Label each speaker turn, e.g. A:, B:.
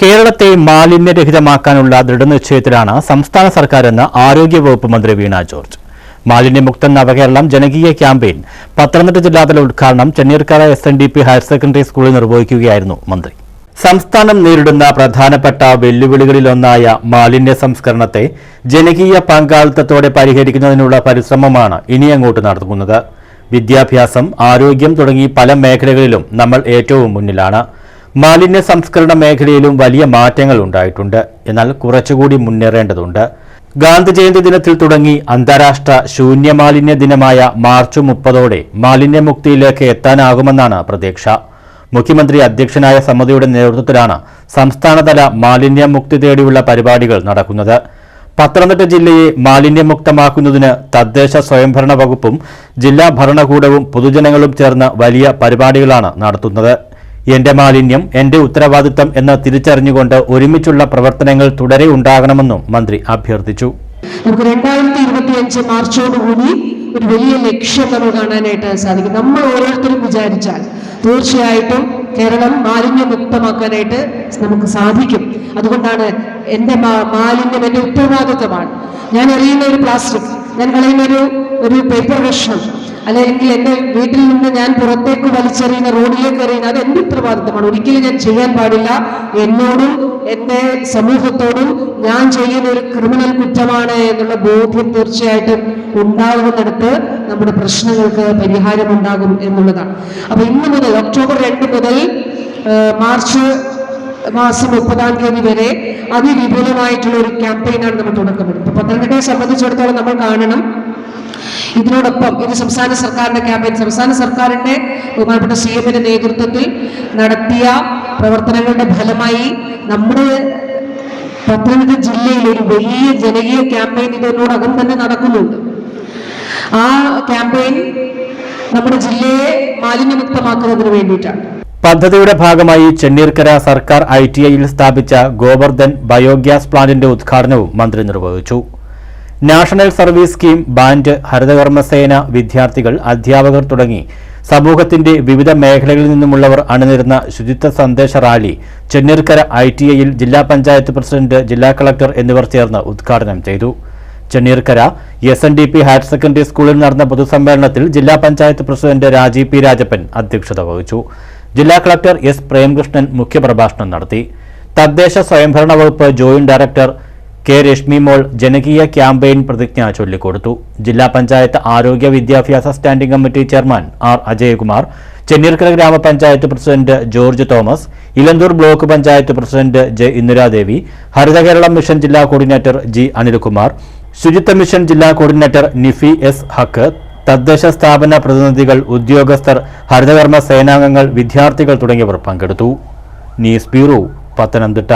A: കേരളത്തെ മാലിന്യരഹിതമാക്കാനുള്ള ദൃഢനിശ്ചയത്തിലാണ് സംസ്ഥാന സർക്കാരെന്ന് ആരോഗ്യവകുപ്പ് മന്ത്രി വീണ ജോർജ്. മാലിന്യമുക്ത നവകേരളം ജനകീയ ക്യാമ്പയിൻ പത്തനംതിട്ട ജില്ലാതല ഉദ്ഘാടനം Chenneerkara S N D P higher secondary സ്കൂളിൽ നിർവഹിക്കുകയായിരുന്നു മന്ത്രി. സംസ്ഥാനം നേരിടുന്ന പ്രധാനപ്പെട്ട വെല്ലുവിളികളിലൊന്നായ മാലിന്യ സംസ്കരണത്തെ ജനകീയ പങ്കാളിത്തത്തോടെ പരിഹരിക്കുന്നതിനുള്ള പരിശ്രമമാണ് ഇനിയങ്ങോട്ട് നടത്തുന്നത് വിദ്യാഭ്യാസം ആരോഗ്യം തുടങ്ങി പല മേഖലകളിലും നമ്മൾ ഏറ്റവും മുന്നിലാണ്. മാലിന്യ സംസ്കരണ മേഖലയിലും വലിയ മാറ്റങ്ങൾ ഉണ്ടായിട്ടുണ്ട്. എന്നാൽ കുറച്ചുകൂടി മുന്നേറേണ്ടതുണ്ട്. ഗാന്ധി ജയന്തി ദിനത്തിൽ തുടങ്ങി അന്താരാഷ്ട്ര ശൂന്യമാലിന്യ ദിനമായ മാർച്ച് മുപ്പതോടെ മാലിന്യമുക്തിയിലേക്ക് എത്താനാകുമെന്നാണ് പ്രതീക്ഷ. മുഖ്യമന്ത്രി അധ്യക്ഷനായ സമിതിയുടെ നേതൃത്വത്തിലാണ് സംസ്ഥാനതല മാലിന്യമുക്തി തേടിയുള്ള പരിപാടികൾ നടക്കുന്നത്. പത്തനംതിട്ട ജില്ലയെ മാലിന്യമുക്തമാക്കുന്നതിന് തദ്ദേശ സ്വയംഭരണ വകുപ്പും ജില്ലാ ഭരണകൂടവും പൊതുജനങ്ങളും ചേർന്ന് വലിയ പരിപാടികളാണ് നടത്തുന്നത്. എന്റെ മാലിന്യം എന്റെ ഉത്തരവാദിത്തം എന്ന് തിരിച്ചറിഞ്ഞുകൊണ്ട് ഒരുമിച്ചുള്ള പ്രവർത്തനങ്ങൾ തുടരെ ഉണ്ടാകണമെന്നും മന്ത്രി അഭ്യർത്ഥിച്ചു.
B: നമുക്ക് രണ്ടായിരത്തി ഇരുപത്തി അഞ്ച് മാർച്ചോടുകൂടി ഒരു വലിയ ലക്ഷ്യം നമ്മൾ കാണാനായിട്ട് സാധിക്കും. നമ്മൾ ഓരോരുത്തരും വിചാരിച്ചാൽ തീർച്ചയായിട്ടും കേരളം മാലിന്യമുക്തമാക്കാനായിട്ട് നമുക്ക് സാധിക്കും. അതുകൊണ്ടാണ് എന്റെ മാലിന്യം എന്റെ ഉത്തരവാദിത്വമാണ് ഞാൻ എറിയുന്ന ഒരു പ്ലാസ്റ്റിക് ഞാൻ കളയുന്ന ഒരു ഒരു പേപ്പർ കഷ്ണം അല്ലെങ്കിൽ എന്റെ വീട്ടിൽ നിന്ന് ഞാൻ പുറത്തേക്ക് വലിച്ചെറിയുന്ന റോഡിലേക്ക് എറിയുന്ന അത് എന്റെ ഉത്തരവാദിത്തമാണ്. ഒരിക്കലും ഞാൻ ചെയ്യാൻ പാടില്ല. എന്നോടും എന്റെ സമൂഹത്തോടും ഞാൻ ചെയ്യുന്ന ഒരു ക്രിമിനൽ കുറ്റമാണ് എന്നുള്ള ബോധ്യം തീർച്ചയായിട്ടും ഉണ്ടാകുന്നിടത്ത് നമ്മുടെ പ്രശ്നങ്ങൾക്ക് പരിഹാരം ഉണ്ടാകും എന്നുള്ളതാണ്. അപ്പൊ ഇന്ന് മുതൽ ഒക്ടോബർ രണ്ട് മുതൽ മാർച്ച് മാസം മുപ്പതാം തീയതി വരെ അതിവിപുലമായിട്ടുള്ള ഒരു ക്യാമ്പയിനാണ് നമ്മൾ തുടക്കമിടുന്നത് പത്തനംതിട്ടയെ സംബന്ധിച്ചിടത്തോളം നമ്മൾ കാണണം. ഇതിനോടൊപ്പം ഇത് സംസ്ഥാന സർക്കാരിന്റെ ക്യാമ്പയിൻ സംസ്ഥാന സർക്കാരിന്റെ ബഹുമാനപ്പെട്ട സി എമ്മിന്റെ നേതൃത്വത്തിൽ നടത്തിയ പ്രവർത്തനങ്ങളുടെ ഫലമായി നമ്മുടെ പത്തനംതിട്ട ജില്ലയിൽ ഒരു വലിയ ജനകീയ ക്യാമ്പയിൻ ഇതിനോടകം തന്നെ നടക്കുന്നുണ്ട്. ആ ക്യാമ്പയിൻ നമ്മുടെ ജില്ലയെ മാലിന്യമുക്തമാക്കുന്നതിന് വേണ്ടിയിട്ടാണ്.
A: പദ്ധതിയുടെ ഭാഗമായി ചെന്നീർക്കര സർക്കാർ ഐ ടി ഐയിൽ സ്ഥാപിച്ച ഗോവർദ്ധൻ ബയോഗ്യാസ് പ്ലാന്റിന്റെ ഉദ്ഘാടനവും മന്ത്രി നിർവഹിച്ചു. നാഷണൽ സർവീസ് സ്കീം ബാൻഡ് ഹരിതകർമ്മസേന വിദ്യാർത്ഥികൾ അധ്യാപകർ തുടങ്ങി സമൂഹത്തിന്റെ വിവിധ മേഖലകളിൽ നിന്നുമുള്ളവർ അണിനിരുന്ന ശുചിത്വ സന്ദേശ റാലി ചെന്നീർക്കര ഐ ടി ഐയിൽ ജില്ലാ പഞ്ചായത്ത് പ്രസിഡന്റ് ജില്ലാ കളക്ടർ എന്നിവർ ചേർന്ന് ഉദ്ഘാടനം ചെയ്തു. Chenneerkara S N D P higher secondary സ്കൂളിൽ നടന്ന പൊതുസമ്മേളനത്തിൽ ജില്ലാ പഞ്ചായത്ത് പ്രസിഡന്റ് രാജീവ് പി രാജപ്പൻ അധ്യക്ഷത വഹിച്ചു. ജില്ലാ കളക്ടർ എസ് പ്രേംകൃഷ്ണൻ മുഖ്യപ്രഭാഷണം നടത്തി. തദ്ദേശ സ്വയംഭരണ വകുപ്പ് joint director K Reshmi Mol ജനകീയ ക്യാമ്പയിൻ പ്രതിജ്ഞ ചൊല്ലിക്കൊടുത്തു. ജില്ലാ പഞ്ചായത്ത് ആരോഗ്യ വിദ്യാഭ്യാസ standing committee chairman R Ajayakumar Chenneerkara ഗ്രാമപഞ്ചായത്ത് president George Thomas Elanthoor block panchayat president J Indiradevi Harithakeralam mission ജില്ലാ കോർഡിനേറ്റർ ജി അനിൽകുമാർ ശുചിത്വ മിഷൻ ജില്ലാ കോർഡിനേറ്റർ നിഫി എസ് ഹക്ക് തദ്ദേശ സ്ഥാപന പ്രതിനിധികൾ ഉദ്യോഗസ്ഥർ ഹരിതകർമ്മ സേനാംഗങ്ങൾ വിദ്യാർത്ഥികൾ തുടങ്ങിയവർ പങ്കെടുത്തു. News bureau Pathanamthitta.